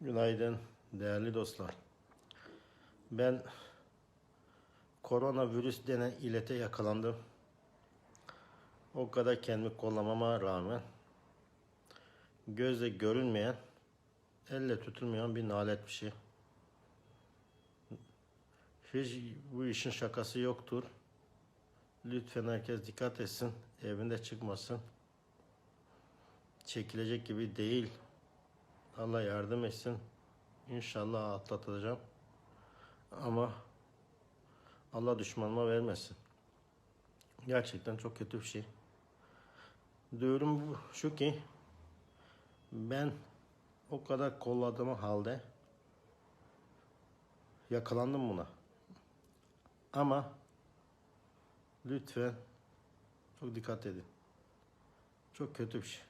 Günaydın değerli dostlar. Ben koronavirüs denen ilete yakalandım. O kadar kendimi kollamama rağmen gözle görünmeyen, elle tutulmayan bir nalet bir şey. Hiç bu işin şakası yoktur. Lütfen herkes dikkat etsin, evinde çıkmasın. Çekilecek gibi değil. Allah yardım etsin. İnşallah atlatacağım. Ama Allah düşmanıma vermesin. Gerçekten çok kötü bir şey. Diyorum şu ki ben o kadar kolladığım halde yakalandım buna. Ama lütfen çok dikkat edin. Çok kötü bir şey.